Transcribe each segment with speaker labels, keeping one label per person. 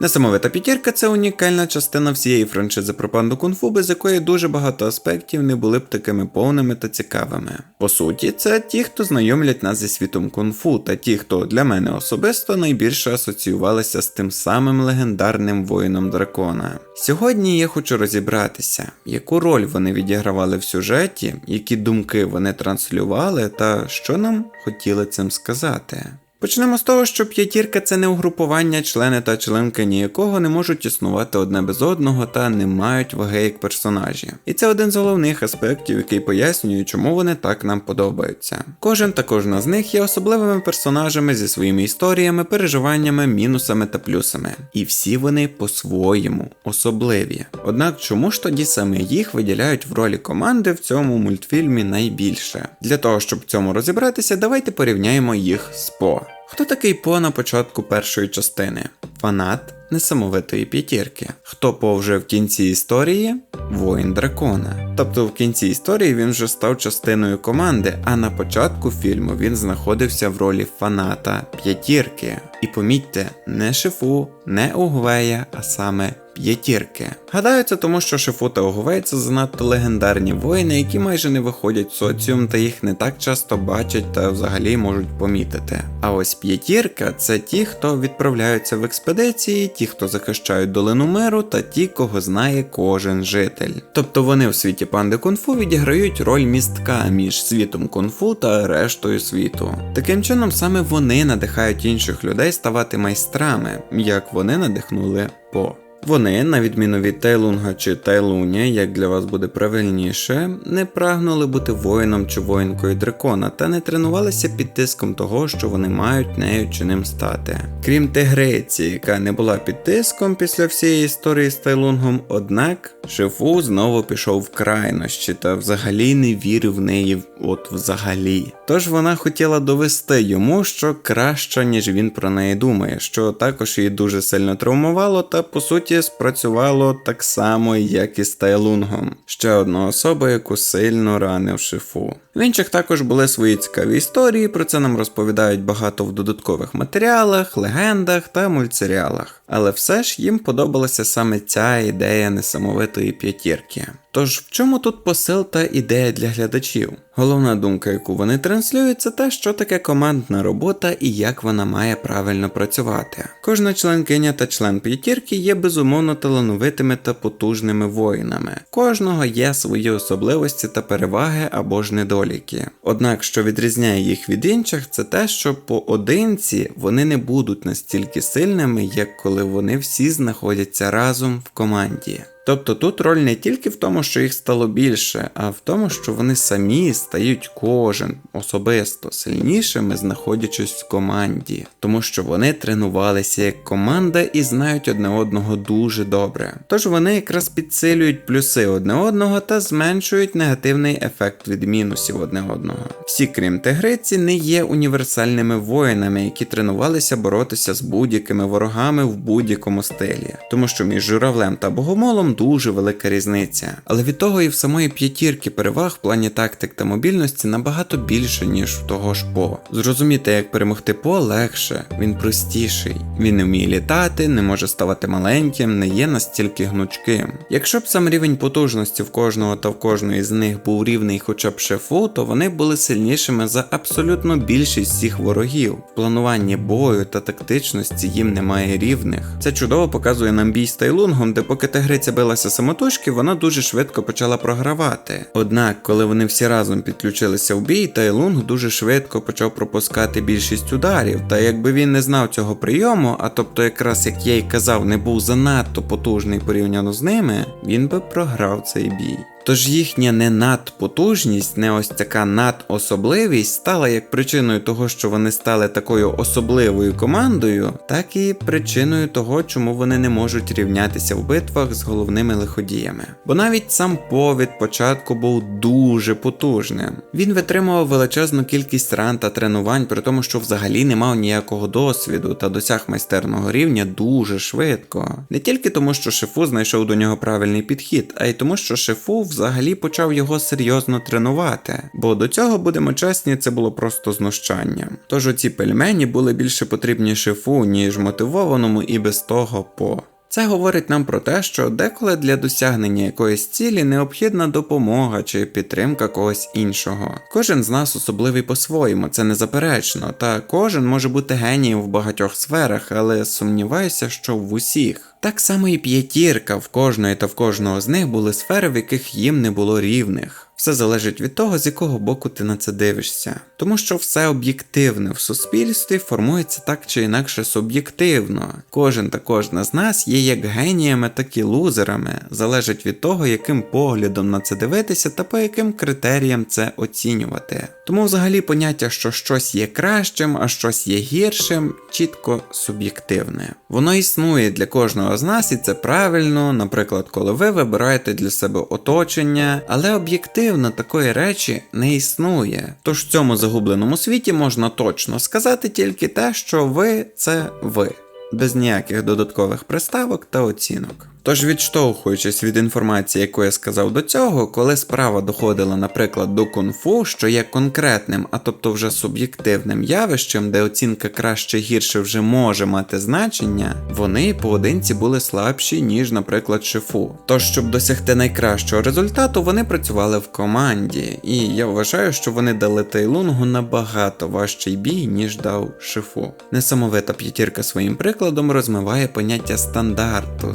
Speaker 1: Несамовита п'ятірка це унікальна частина всієї франшизи про панду кунг-фу, без якої дуже багато аспектів не були б такими повними та цікавими. По суті, це ті, хто знайомлять нас зі світом кунг-фу, та ті, хто для мене особисто найбільше асоціювалися з тим самим легендарним воїном дракона. Сьогодні я хочу розібратися, яку роль вони відігравали в сюжеті, які думки вони транслювали, та що нам хотіли цим сказати. Почнемо з того, що п'ятірка це не угрупування, члени та членки ніякого не можуть існувати одне без одного та не мають ваги як персонажі. І це один з головних аспектів, який пояснює, чому вони так нам подобаються. Кожен та кожна з них є особливими персонажами зі своїми історіями, переживаннями, мінусами та плюсами. І всі вони по-своєму особливі. Однак чому ж тоді саме їх виділяють в ролі команди в цьому мультфільмі найбільше? Для того, щоб в цьому розібратися, давайте порівняємо їх з По. Хто такий По на початку першої частини? Фанат несамовитої п'ятірки. Хто По вже в кінці історії? Воїн дракона. Тобто в кінці історії він вже став частиною команди, а на початку фільму він знаходився в ролі фаната п'ятірки. І помітьте, не шифу, не Угвея, а саме п'ятірки. Гадаю, це тому, що Шифу та Угвей це занадто легендарні воїни, які майже не виходять в соціум та їх не так часто бачать та взагалі можуть помітити. А ось п'ятірка це ті, хто відправляються в експедиції, ті, хто захищають долину миру, та ті, кого знає кожен житель. Тобто вони в світі панди кунг-фу відіграють роль містка між світом кунг-фу та рештою світу. Таким чином, саме вони надихають інших людей ставати майстрами, як вони надихнули по. Вони, на відміну від Тайлунга чи Тайлуня, як для вас буде правильніше, не прагнули бути воїном чи воїнкою дракона та не тренувалися під тиском того, що вони мають нею чи ним стати. Крім Тигриці, яка не була під тиском після всієї історії з Тайлунгом, однак Шифу знову пішов в крайнощі та взагалі не вірив в неї, от взагалі. Тож вона хотіла довести йому, що краще, ніж він про неї думає, що також її дуже сильно травмувало та по суті спрацювало так само, як і з Тайлунгом. Ще одна особа, яку сильно ранив шифу. В інших також були свої цікаві історії, про це нам розповідають багато в додаткових матеріалах, легендах та мультсеріалах. Але все ж їм подобалася саме ця ідея несамовитої п'ятірки. Тож в чому тут посил та ідея для глядачів? Головна думка, яку вони транслюють, це те, що таке командна робота і як вона має правильно працювати. Кожна членкиня та член п'ятірки є безумовно талановитими та потужними воїнами. Кожного є свої особливості та переваги або ж недоліки. Однак, що відрізняє їх від інших, це те, що поодинці вони не будуть настільки сильними, як коли вони всі знаходяться разом в команді. Тобто тут роль не тільки в тому, що їх стало більше, а в тому, що вони самі стають кожен особисто сильнішими, знаходячись в команді, тому що вони тренувалися як команда і знають одне одного дуже добре. Тож вони якраз підсилюють плюси одне одного та зменшують негативний ефект від мінусів одне одного. Всі, крім тигриці, не є універсальними воїнами, які тренувалися боротися з будь-якими ворогами в будь-якому стилі, тому що між журавлем та богомолом дуже велика різниця. Але від того і в самої п'ятірки переваг в плані тактик та мобільності набагато більше, ніж в того ж По. Зрозуміти, як перемогти По легше, він простіший. Він не вміє літати, не може ставати маленьким, не є настільки гнучким. Якщо б сам рівень потужності в кожного та в кожної з них був рівний хоча б шефу, то вони були сильнішими за абсолютно більшість всіх ворогів. В плануванні бою та тактичності їм немає рівних. Це чудово показує нам бій з Тайлунгом, де поки тигриця билася самотужки, вона дуже швидко почала програвати. Однак, коли вони всі разом підключилися в бій, Тайлунг дуже швидко почав пропускати більшість ударів. Та якби він не знав цього прийому, а тобто, якраз як я й казав, не був занадто потужний порівняно з ними, він би програв цей бій. Тож їхня не надпотужність, не ось така надособливість стала як причиною того, що вони стали такою особливою командою, так і причиною того, чому вони не можуть рівнятися в битвах з головними лиходіями. Бо навіть сам По від початку був дуже потужним. Він витримував величезну кількість ран та тренувань, при тому, що взагалі не мав ніякого досвіду та досяг майстерного рівня дуже швидко. Не тільки тому, що Шифу знайшов до нього правильний підхід, а й тому, що Шифу взагалі почав його серйозно тренувати, бо до цього будемо чесні, це було просто знущанням. Тож оці пельмені були більше потрібні шефу, ніж мотивованому і без того по. Це говорить нам про те, що деколи для досягнення якоїсь цілі необхідна допомога чи підтримка когось іншого. Кожен з нас особливий по-своєму, це незаперечно, та кожен може бути генієм в багатьох сферах, але сумніваюся, що в усіх. Так само і п'ятірка в кожної та в кожного з них були сфери, в яких їм не було рівних. Все залежить від того, з якого боку ти на це дивишся. Тому що все об'єктивне в суспільстві формується так чи інакше суб'єктивно. Кожен та кожна з нас є як геніями, так і лузерами, залежить від того, яким поглядом на це дивитися та по яким критеріям це оцінювати. Тому взагалі поняття, що щось є кращим, а щось є гіршим, чітко суб'єктивне. Воно існує для кожного з нас, і це правильно, наприклад, коли ви вибираєте для себе оточення, але об'єктивно такої речі не існує. Тож в цьому загубленому світі можна точно сказати тільки те, що ви це ви, без ніяких додаткових приставок та оцінок. Тож, відштовхуючись від інформації, яку я сказав до цього, коли справа доходила, наприклад, до кунг-фу, що є конкретним, а тобто вже суб'єктивним явищем, де оцінка краще гірше вже може мати значення, вони поодинці були слабші, ніж, наприклад, шифу. Тож, щоб досягти найкращого результату, вони працювали в команді, і я вважаю, що вони дали Тайлунгу набагато важчий бій, ніж дав шифу. Несамовита п'ятірка своїм прикладом розмиває поняття стандарту,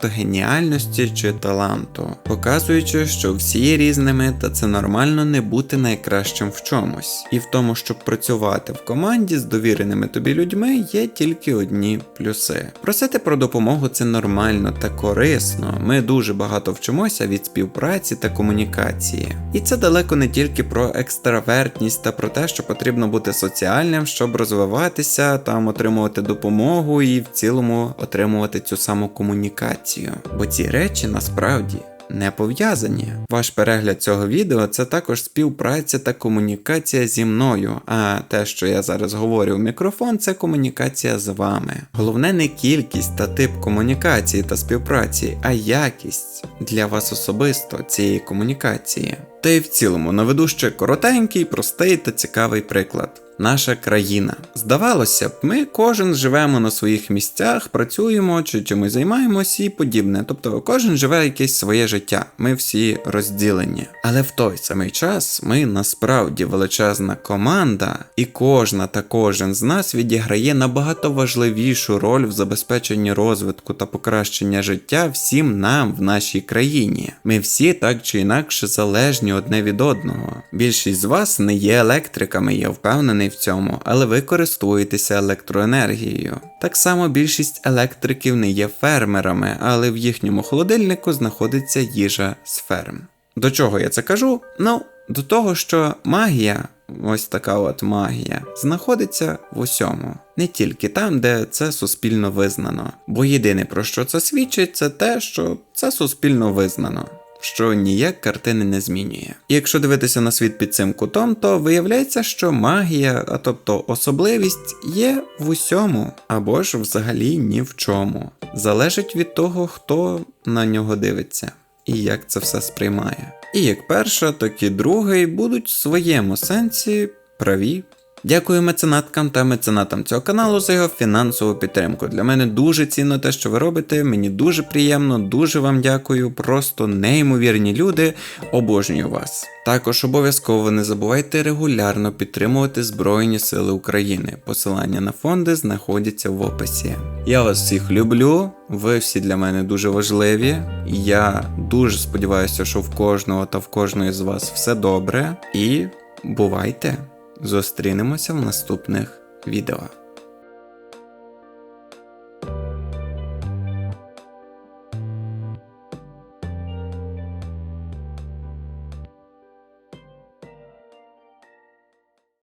Speaker 1: стандарту геніальності чи таланту, показуючи, що всі є різними, та це нормально не бути найкращим в чомусь. І в тому, щоб працювати в команді з довіреними тобі людьми, є тільки одні плюси. Просити про допомогу це нормально та корисно. Ми дуже багато вчимося від співпраці та комунікації. І це далеко не тільки про екстравертність та про те, що потрібно бути соціальним, щоб розвиватися, там отримувати допомогу і в цілому отримувати цю саму комунікацію. Бо ці речі насправді. Не пов'язані. Ваш перегляд цього відео це також співпраця та комунікація зі мною. А те, що я зараз говорю в мікрофон, це комунікація з вами. Головне не кількість та тип комунікації та співпраці, а якість для вас особисто цієї комунікації. Та й в цілому наведу ще коротенький, простий та цікавий приклад. Наша країна. Здавалося б, ми кожен живемо на своїх місцях, працюємо чи чимось займаємося і подібне. Тобто кожен живе якесь своє життя, ми всі розділені. Але в той самий час ми насправді величезна команда, і кожна та кожен з нас відіграє набагато важливішу роль в забезпеченні розвитку та покращення життя всім нам в нашій країні. Ми всі так чи інакше залежні одне від одного. Більшість з вас не є електриками, я впевнений в цьому, але ви користуєтеся електроенергією. Так само більшість електриків не є фермерами, але в їхньому холодильнику знаходиться їжа з ферм. До чого я це кажу? Ну, до того, що магія, ось така от магія, знаходиться в усьому, не тільки там, де це суспільно визнано. Бо єдине про що це свідчить, це те, що це суспільно визнано що ніяк картини не змінює. І якщо дивитися на світ під цим кутом, то виявляється, що магія, а тобто особливість, є в усьому, або ж взагалі ні в чому. Залежить від того, хто на нього дивиться і як це все сприймає. І як перша, так і другий будуть в своєму сенсі праві. Дякую меценаткам та меценатам цього каналу за його фінансову підтримку. Для мене дуже цінно те, що ви робите. Мені дуже приємно, дуже вам дякую. Просто неймовірні люди. Обожнюю вас. Також обов'язково не забувайте регулярно підтримувати Збройні Сили України. Посилання на фонди знаходяться в описі. Я вас всіх люблю, ви всі для мене дуже важливі. Я дуже сподіваюся, що в кожного та в кожної з вас все добре. І бувайте! Зустрінемося в наступних відео.